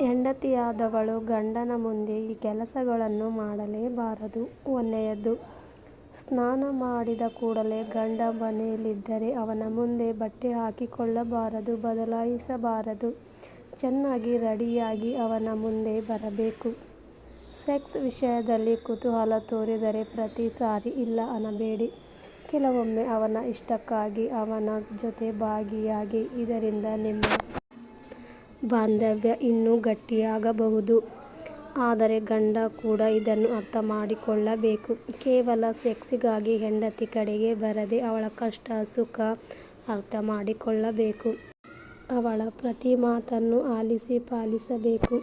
ಹೆಂಡತಿಯಾದವಳು ಗಂಡನ ಮುಂದೆ ಈ ಕೆಲಸಗಳನ್ನು ಮಾಡಲೇಬಾರದು. ಒಳ್ಳೆಯದು. ಸ್ನಾನ ಮಾಡಿದ ಕೂಡಲೇ ಗಂಡ ಮನೆಯಲ್ಲಿದ್ದರೆ ಅವನ ಮುಂದೆ ಬಟ್ಟೆ ಹಾಕಿಕೊಳ್ಳಬಾರದು, ಬದಲಾಯಿಸಬಾರದು. ಚೆನ್ನಾಗಿ ರೆಡಿಯಾಗಿ ಅವನ ಮುಂದೆ ಬರಬೇಕು. ಸೆಕ್ಸ್ ವಿಷಯದಲ್ಲಿ ಕುತೂಹಲ ತೋರಿದರೆ ಪ್ರತಿ ಸಾರಿ ಇಲ್ಲ ಅನ್ನಬೇಡಿ. ಕೆಲವೊಮ್ಮೆ ಅವನ ಇಷ್ಟಕ್ಕಾಗಿ ಅವನ ಜೊತೆ ಭಾಗಿಯಾಗಿ. ಇದರಿಂದ ನಿಮ್ಮ ಬಾಂಧವ್ಯ ಇನ್ನೂ ಗಟ್ಟಿಯಾಗಬಹುದು. ಆದರೆ ಗಂಡ ಕೂಡ ಇದನ್ನು ಅರ್ಥಮಾಡಿಕೊಳ್ಳಬೇಕು. ಕೇವಲ ಸೆಕ್ಸಿಗಾಗಿ ಹೆಂಡತಿ ಕಡೆಗೆ ಬರದೆ ಅವಳ ಕಷ್ಟ ಸುಖ ಅರ್ಥಮಾಡಿಕೊಳ್ಳಬೇಕು. ಅವಳ ಪ್ರತಿ ಮಾತನ್ನು ಆಲಿಸಿ ಪಾಲಿಸಬೇಕು.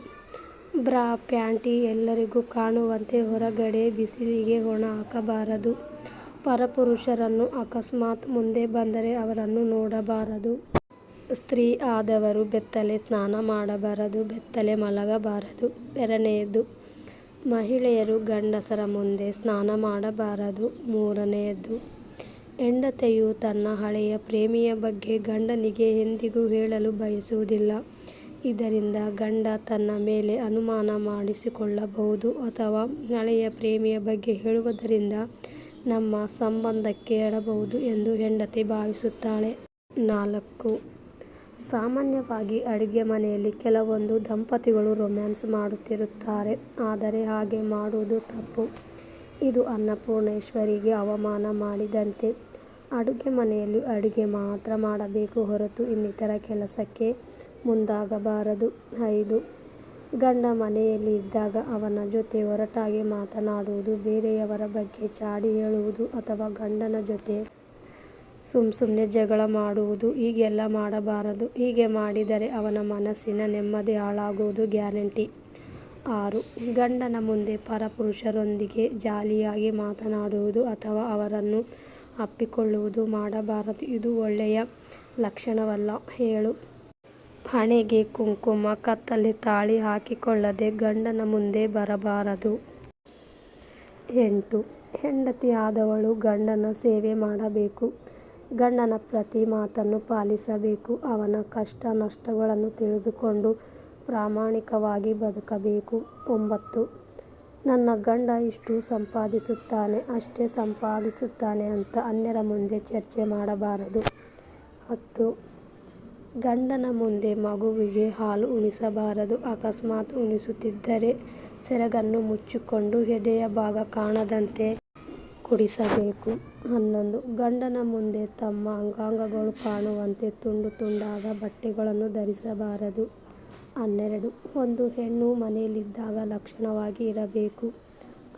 ಬ್ರಾ, ಪ್ಯಾಂಟಿ ಎಲ್ಲರಿಗೂ ಕಾಣುವಂತೆ ಹೊರಗಡೆ ಬಿಸಿಲಿಗೆ ಒಣ ಹಾಕಬಾರದು. ಪರಪುರುಷರನ್ನು ಅಕಸ್ಮಾತ್ ಮುಂದೆ ಬಂದರೆ ಅವರನ್ನು ನೋಡಬಾರದು. ಸ್ತ್ರೀ ಆದವರು ಬೆತ್ತಲೆ ಸ್ನಾನ ಮಾಡಬಾರದು, ಬೆತ್ತಲೆ ಮಲಗಬಾರದು. ಎರಡನೆಯದು, ಮಹಿಳೆಯರು ಗಂಡಸರ ಮುಂದೆ ಸ್ನಾನ ಮಾಡಬಾರದು. ಮೂರನೆಯದು, ಹೆಂಡತಿಯು ತನ್ನ ಹಳೆಯ ಪ್ರೇಮಿಯ ಬಗ್ಗೆ ಗಂಡನಿಗೆ ಎಂದಿಗೂ ಹೇಳಲು ಬಯಸುವುದಿಲ್ಲ. ಇದರಿಂದ ಗಂಡ ತನ್ನ ಮೇಲೆ ಅನುಮಾನ ಮಾಡಿಸಿಕೊಳ್ಳಬಹುದು ಅಥವಾ ಹಳೆಯ ಪ್ರೇಮಿಯ ಬಗ್ಗೆ ಹೇಳುವುದರಿಂದ ನಮ್ಮ ಸಂಬಂಧಕ್ಕೆ ಎಡಬಹುದು ಎಂದು ಹೆಂಡತಿ ಭಾವಿಸುತ್ತಾಳೆ. ನಾಲ್ಕು, ಸಾಮಾನ್ಯವಾಗಿ ಅಡುಗೆ ಮನೆಯಲ್ಲಿ ಕೆಲವೊಂದು ದಂಪತಿಗಳು ರೊಮ್ಯಾನ್ಸ್ ಮಾಡುತ್ತಿರುತ್ತಾರೆ. ಆದರೆ ಹಾಗೆ ಮಾಡುವುದು ತಪ್ಪು. ಇದು ಅನ್ನಪೂರ್ಣೇಶ್ವರಿಗೆ ಅವಮಾನ ಮಾಡಿದಂತೆ. ಅಡುಗೆ ಮನೆಯಲ್ಲಿ ಅಡುಗೆ ಮಾತ್ರ ಮಾಡಬೇಕು ಹೊರತು ಇನ್ನಿತರ ಕೆಲಸಕ್ಕೆ ಮುಂದಾಗಬಾರದು. ಐದು, ಗಂಡ ಮನೆಯಲ್ಲಿ ಇದ್ದಾಗ ಅವನ ಜೊತೆ ಒರಟಾಗಿ ಮಾತನಾಡುವುದು, ಬೇರೆಯವರ ಬಗ್ಗೆ ಚಾಡಿ ಹೇಳುವುದು ಅಥವಾ ಗಂಡನ ಜೊತೆ ಸುಮ್ಮಸುಮ್ಮನೆ ಜಗಳ ಮಾಡುವುದು ಹೀಗೆಲ್ಲ ಮಾಡಬಾರದು. ಹೀಗೆ ಮಾಡಿದರೆ ಅವನ ಮನಸ್ಸಿನ ನೆಮ್ಮದಿ ಹಾಳಾಗುವುದು ಗ್ಯಾರಂಟಿ. ಆರು, ಗಂಡನ ಮುಂದೆ ಪರಪುರುಷರೊಂದಿಗೆ ಜಾಲಿಯಾಗಿ ಮಾತನಾಡುವುದು ಅಥವಾ ಅವರನ್ನು ಅಪ್ಪಿಕೊಳ್ಳುವುದು ಮಾಡಬಾರದು. ಇದು ಒಳ್ಳೆಯ ಲಕ್ಷಣವಲ್ಲ. ಹೇಳು ಹಣೆಗೆ ಕುಂಕುಮ, ಕತ್ತಲೆ ತಾಳಿ ಹಾಕಿಕೊಳ್ಳದೆ ಗಂಡನ ಮುಂದೆ ಬರಬಾರದು. ಎಂಟು, ಹೆಂಡತಿ ಆದವಳು ಗಂಡನ ಸೇವೆ ಮಾಡಬೇಕು. ಗಂಡನ ಪ್ರತಿ ಮಾತನ್ನು ಪಾಲಿಸಬೇಕು. ಅವನ ಕಷ್ಟ ನಷ್ಟಗಳನ್ನು ತಿಳಿದುಕೊಂಡು ಪ್ರಾಮಾಣಿಕವಾಗಿ ಬದುಕಬೇಕು. ಒಂಬತ್ತು, ನನ್ನ ಗಂಡ ಇಷ್ಟು ಸಂಪಾದಿಸುತ್ತಾನೆ, ಅಷ್ಟೇ ಸಂಪಾದಿಸುತ್ತಾನೆ ಅಂತ ಅನ್ಯರ ಮುಂದೆ ಚರ್ಚೆ ಮಾಡಬಾರದು. ಹತ್ತು, ಗಂಡನ ಮುಂದೆ ಮಗುವಿಗೆ ಹಾಲು ಉಣಿಸಬಾರದು. ಅಕಸ್ಮಾತ್ ಉಣಿಸುತ್ತಿದ್ದರೆ ಸೆರಗನ್ನು ಮುಚ್ಚಿಕೊಂಡು ಎದೆಯ ಭಾಗ ಕಾಣದಂತೆ ಕುಡಿಸಬೇಕು. ಹನ್ನೊಂದು, ಗಂಡನ ಮುಂದೆ ತಮ್ಮ ಅಂಗಾಂಗಗಳು ಕಾಣುವಂತೆ ತುಂಡು ತುಂಡಾದ ಬಟ್ಟೆಗಳನ್ನು ಧರಿಸಬಾರದು. ಹನ್ನೆರಡು, ಒಂದು ಹೆಣ್ಣು ಮನೆಯಲ್ಲಿದ್ದಾಗ ಲಕ್ಷಣವಾಗಿ ಇರಬೇಕು.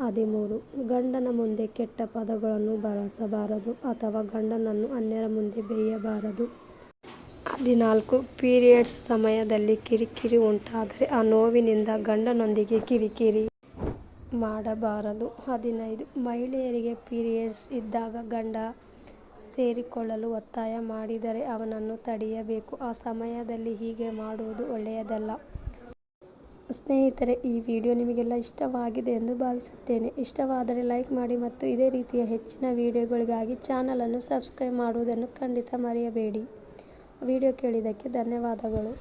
ಹದಿಮೂರು, ಗಂಡನ ಮುಂದೆ ಕೆಟ್ಟ ಪದಗಳನ್ನು ಬಳಸಬಾರದು ಅಥವಾ ಗಂಡನನ್ನು ಅನ್ಯರ ಮುಂದೆ ಬೇಯಬಾರದು ಹದಿನಾಲ್ಕು, ಪೀರಿಯಡ್ಸ್ ಸಮಯದಲ್ಲಿ ಕಿರಿಕಿರಿ ಉಂಟಾದರೆ ಆ ನೋವಿನಿಂದ ಗಂಡನೊಂದಿಗೆ ಕಿರಿಕಿರಿ ಮಾಡಬಾರದು. ಹದಿನೈದು, ಮಹಿಳೆಯರಿಗೆ ಪೀರಿಯಡ್ಸ್ ಇದ್ದಾಗ ಗಂಡ ಸೇರಿಕೊಳ್ಳಲು ಒತ್ತಾಯ ಮಾಡಿದರೆ ಅವನನ್ನು ತಡೆಯಬೇಕು. ಆ ಸಮಯದಲ್ಲಿ ಹೀಗೆ ಮಾಡುವುದು ಒಳ್ಳೆಯದಲ್ಲ. ಸ್ನೇಹಿತರೆ ಈ ವಿಡಿಯೋ ನಿಮಗೆಲ್ಲ ಇಷ್ಟವಾಗಿದೆ ಎಂದು ಭಾವಿಸುತ್ತೇನೆ. ಇಷ್ಟವಾದರೆ ಲೈಕ್ ಮಾಡಿ ಮತ್ತು ಇದೇ ರೀತಿಯ ಹೆಚ್ಚಿನ ವಿಡಿಯೋಗಳಿಗಾಗಿ ಚಾನಲನ್ನು ಸಬ್ಸ್ಕ್ರೈಬ್ ಮಾಡುವುದನ್ನು ಖಂಡಿತ ಮರೆಯಬೇಡಿ. ವಿಡಿಯೋ ಕೇಳಿದ್ದಕ್ಕೆ ಧನ್ಯವಾದಗಳು.